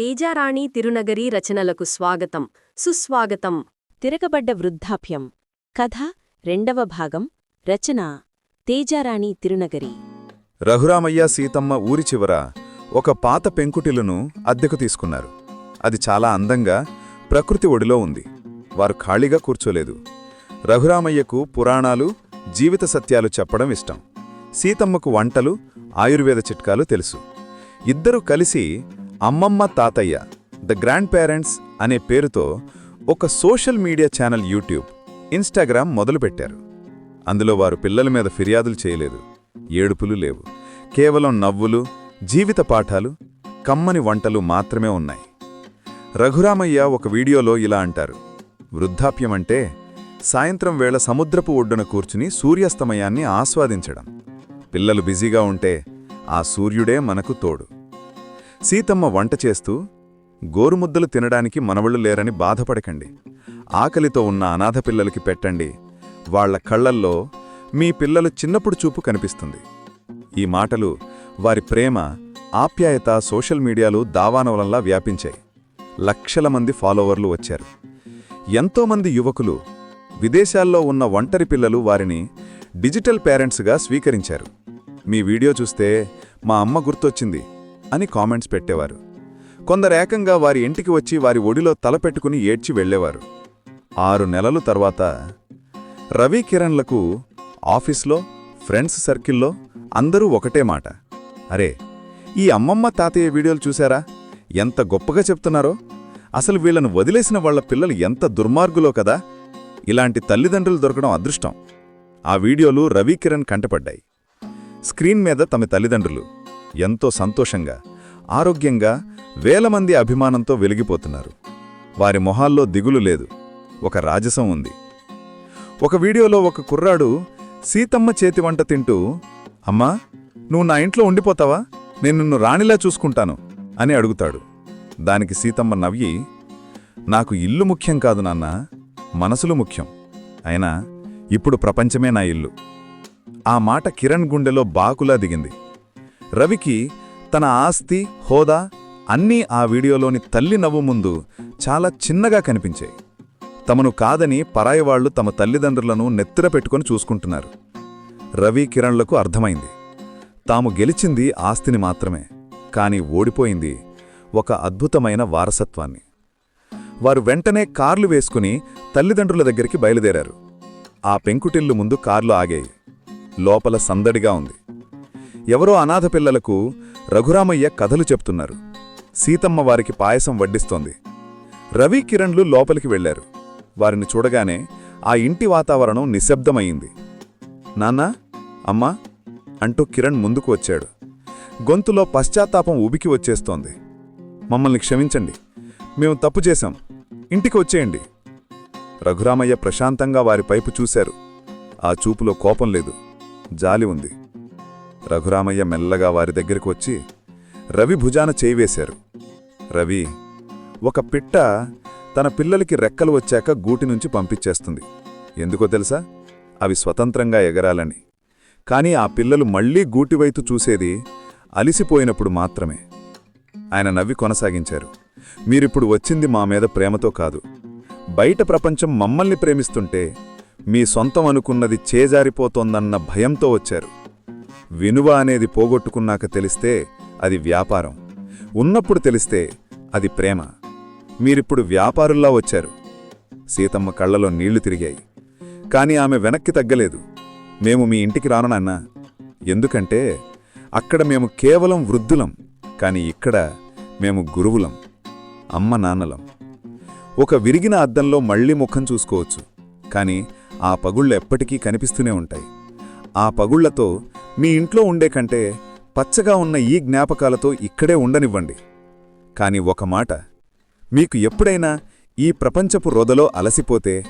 తేజారాణి తిరునగరి రచనలకు స్వాగతం. సుస్వాగతం. తిరగబడ్డ వృద్ధాప్యం. కథ రెండవ భాగం. రచన తేజారాణి తిరునగరి. రఘురామయ్య సీతమ్మ ఊరి చివర ఒక పాత పెంకుటిలును అద్దెకు తీసుకున్నారు. అది చాలా అందంగా ప్రకృతి ఒడిలో ఉంది. వారు ఖాళీగా కూర్చోలేదు. రఘురామయ్యకు పురాణాలు జీవిత సత్యాలు చెప్పడం ఇష్టం. సీతమ్మకు వంటలు ఆయుర్వేద చిట్కాలు తెలుసు. ఇద్దరూ కలిసి అమ్మమ్మ తాతయ్య ద గ్రాండ్ పేరెంట్స్ అనే పేరుతో ఒక social media channel YouTube Instagram మొదలుపెట్టారు. అందులో వారు పిల్లల మీద ఫిర్యాదులు చేయలేదు ఏడుపులు లేవు. కేవలం నవ్వులు జీవిత పాఠాలు కమ్మని వంటలు మాత్రమే ఉన్నాయి. రఘురామయ్య ఒక వీడియోలో ఇలా అంటారు వృద్ధాప్యం అంటే సాయంత్రం వేళ సముద్రపు ఒడ్డున కూర్చుని సూర్యాస్తమయాన్ని ఆస్వాదించడం. పిల్లలు బిజీగా ఉంటే ఆ సూర్యుడే మనకు తోడు. సీతమ్మ వంట చేస్తూ గోరుముద్దలు తినడానికి మనవళ్ళు లేరని బాధపడకండి. ఆకలితో ఉన్న అనాథ పిల్లలకి పెట్టండి. వాళ్ళ కళ్ళల్లో మీ పిల్లలు చిన్నప్పుడు చూపు కనిపిస్తుంది. ఈ మాటలు వారి ప్రేమ ఆప్యాయత సోషల్ మీడియాలో దావానవలంలా వ్యాపించాయి. లక్షల మంది ఫాలోవర్లు వచ్చారు. ఎంతోమంది యువకులు విదేశాల్లో ఉన్న ఒంటరి పిల్లలు వారిని డిజిటల్ పేరెంట్స్గా స్వీకరించారు. మీ వీడియో చూస్తే మా అమ్మ గుర్తొచ్చింది. అని కామెంట్స్ పెట్టేవారు. కొందరేకంగా వారి ఇంటికి వచ్చి వారి ఒడిలో తలపెట్టుకుని ఏడ్చి వెళ్ళేవారు ఆరు నెలల తర్వాత రవి కిరణ్లకు ఆఫీస్లో ఫ్రెండ్స్ సర్కిల్లో అందరూ ఒకటే మాట. అరే ఈ అమ్మమ్మ తాతయ్య వీడియోలు చూశారా? ఎంత గొప్పగా చెప్తున్నారో? అసలు వీళ్ళను వదిలేసిన వాళ్ళ పిల్లలు ఎంత దుర్మార్గులో కదా? ఇలాంటి తల్లిదండ్రులు దొరకడం అదృష్టం. ఆ వీడియోలు రవికిరణ్ కంటపడ్డాయి. స్క్రీన్ మీద తమ తల్లిదండ్రులు. ఎంతో సంతోషంగా ఆరోగ్యంగా వేల మంది అభిమానంతో వెలిగిపోతున్నారు. వారి మొహాల్లో దిగులు లేదు. ఒక రాజసం ఉంది. ఒక వీడియోలో ఒక కుర్రాడు సీతమ్మ చేతి వంట తింటూ అమ్మా నువ్వు నా ఇంట్లో ఉండిపోతావా? నేను నిన్ను రాణిలా చూసుకుంటాను అని అడుగుతాడు. దానికి సీతమ్మ నవ్వి నాకు ఇల్లు ముఖ్యం కాదు నాన్న మనసులు ముఖ్యం. అయినా ఇప్పుడు ప్రపంచమే నా ఇల్లు. ఆ మాట కిరణ్ గుండెలో బాకులా దిగింది. రవికి తన ఆస్తి హోదా అన్నీ ఆ వీడియోలోని తల్లి నవ్వు ముందు చాలా చిన్నగా కనిపించాయి. తమను కాదని పరాయివాళ్ళు తమ తల్లిదండ్రులను నెత్తిర పెట్టుకుని చూసుకుంటున్నారు. రవి కిరణ్లకు అర్థమైంది. తాము గెలిచింది ఆస్తిని మాత్రమే కాని ఓడిపోయింది ఒక అద్భుతమైన వారసత్వాన్ని. వారు వెంటనే కార్లు వేసుకుని తల్లిదండ్రుల దగ్గరికి బయలుదేరారు. ఆ పెంకుటిల్లు ముందు కార్లు ఆగాయి. లోపల సందడిగా ఉంది. ఎవరో అనాథ పిల్లలకు రఘురామయ్య కథలు చెప్తున్నారు. సీతమ్మ వారికి పాయసం వడ్డిస్తోంది. రవి కిరణ్లు లోపలికి వెళ్ళారు వారిని చూడగానే ఆ ఇంటి వాతావరణం నిశ్శబ్దమయ్యింది. నాన్నా అమ్మా అంటూ కిరణ్ ముందుకు వచ్చాడు. గొంతులో పశ్చాత్తాపం ఉబికి వచ్చేస్తోంది. మమ్మల్ని క్షమించండి. మేము తప్పు చేశాం. ఇంటికి వచ్చేయండి. రఘురామయ్య ప్రశాంతంగా వారి పైపు చూశారు. ఆ చూపులో కోపం లేదు. జాలి ఉంది. రఘురామయ్య మెల్లగా వారి దగ్గరికి వచ్చి రవి భుజాన చేయివేశారు రవి ఒక పిట్ట తన పిల్లలకి రెక్కలు వచ్చాక గూటి నుంచి పంపించేస్తుంది. ఎందుకో తెలుసా? అవి స్వతంత్రంగా ఎగరాలని. కాని ఆ పిల్లలు మళ్ళీ గూటివైతు చూసేది అలిసిపోయినప్పుడు మాత్రమే. ఆయన నవ్వి కొనసాగించారు. మీరిప్పుడు వచ్చింది మా మీద ప్రేమతో కాదు. బయట ప్రపంచం మమ్మల్ని ప్రేమిస్తుంటే మీ సొంతం అనుకున్నది చేజారిపోతోందన్న భయంతో వచ్చారు. వినువ అనేది పోగొట్టుకున్నాక తెలిస్తే అది వ్యాపారం. ఉన్నప్పుడు తెలిస్తే అది ప్రేమ. మీరిప్పుడు వ్యాపారుల్లా వచ్చారు. సీతమ్మ కళ్ళలో నీళ్ళు తిరిగాయి. కాని ఆమె వెనక్కి తగ్గలేదు. మేము మీ ఇంటికి రానన్నా ఎందుకంటే అక్కడ మేము కేవలం వృద్ధులం కాని ఇక్కడ మేము గురువులం అమ్మ నాన్నలం. ఒక విరిగిన అద్దంలో మళ్ళీ ముఖం చూసుకోవచ్చు. కాని ఆ పగుళ్ళు ఎప్పటికీ కనిపిస్తూనే ఉంటాయి. ఆ పగుళ్ళతో మీ ఇంట్లో ఉండే కంటే పచ్చగా ఉన్న ఈ జ్ఞాపకాలతో ఇక్కడే ఉండనివ్వండి. కాని ఒక మాట మీకు ఎప్పుడైనా ఈ ప్రపంచపు రొదలో అలసిపోతే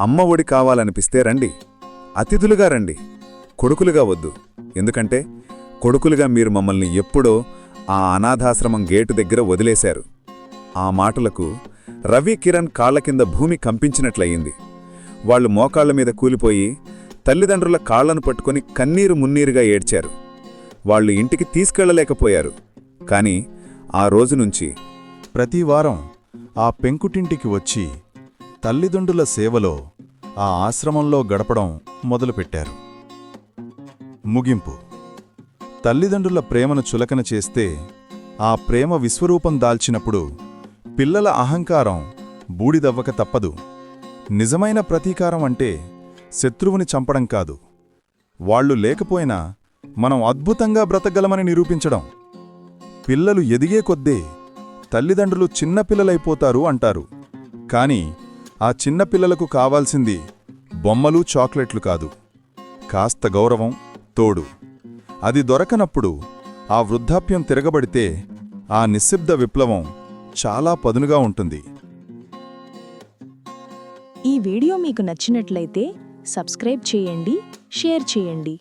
అమ్మ ఒడి కావాలనిపిస్తే రండి. అతిథులుగా రండి. కొడుకులుగా వద్దు. ఎందుకంటే కొడుకులుగా మీరు మమ్మల్ని ఎప్పుడో ఆ అనాథాశ్రమం గేటు దగ్గర వదిలేశారు. ఆ మాటలకు రవి కిరణ్ కాళ్ళ కింద భూమి కంపించినట్లయింది. వాళ్ళు మోకాళ్ళ మీద కూలిపోయి తల్లిదండ్రుల కాళ్ళను పట్టుకుని కన్నీరు మున్నీరుగా ఏడ్చారు. వాళ్ళు ఇంటికి తీసుకెళ్ళలేకపోయారు. కాని ఆ రోజు నుంచి ప్రతివారం ఆ పెంకుటింటికి వచ్చి తల్లిదండ్రుల సేవలో ఆ ఆశ్రమంలో గడపడం మొదలుపెట్టారు. ముగింపు. తల్లిదండ్రుల ప్రేమను చులకన చేస్తే ఆ ప్రేమ విశ్వరూపం దాల్చినప్పుడు పిల్లల అహంకారం బూడిదవ్వక తప్పదు. నిజమైన ప్రతీకారం అంటే శత్రువుని చంపడం కాదు. వాళ్ళు లేకపోయినా మనం అద్భుతంగా బ్రతకగలమని నిరూపించడం. పిల్లలు ఎదిగే కొద్దే తల్లిదండ్రులు చిన్నపిల్లలైపోతారు అంటారు. కాని ఆ చిన్నపిల్లలకు కావాల్సింది బొమ్మలు చాక్లెట్లు కాదు. కాస్త గౌరవం తోడు. అది దొరకనప్పుడు ఆ వృద్ధాప్యం తిరగబడితే ఆ నిశ్శబ్ద విప్లవం చాలా పదునుగా ఉంటుంది. ఈ వీడియో మీకు నచ్చినట్లయితే సబ్స్క్రైబ్ చేయండి షేర్ చేయండి.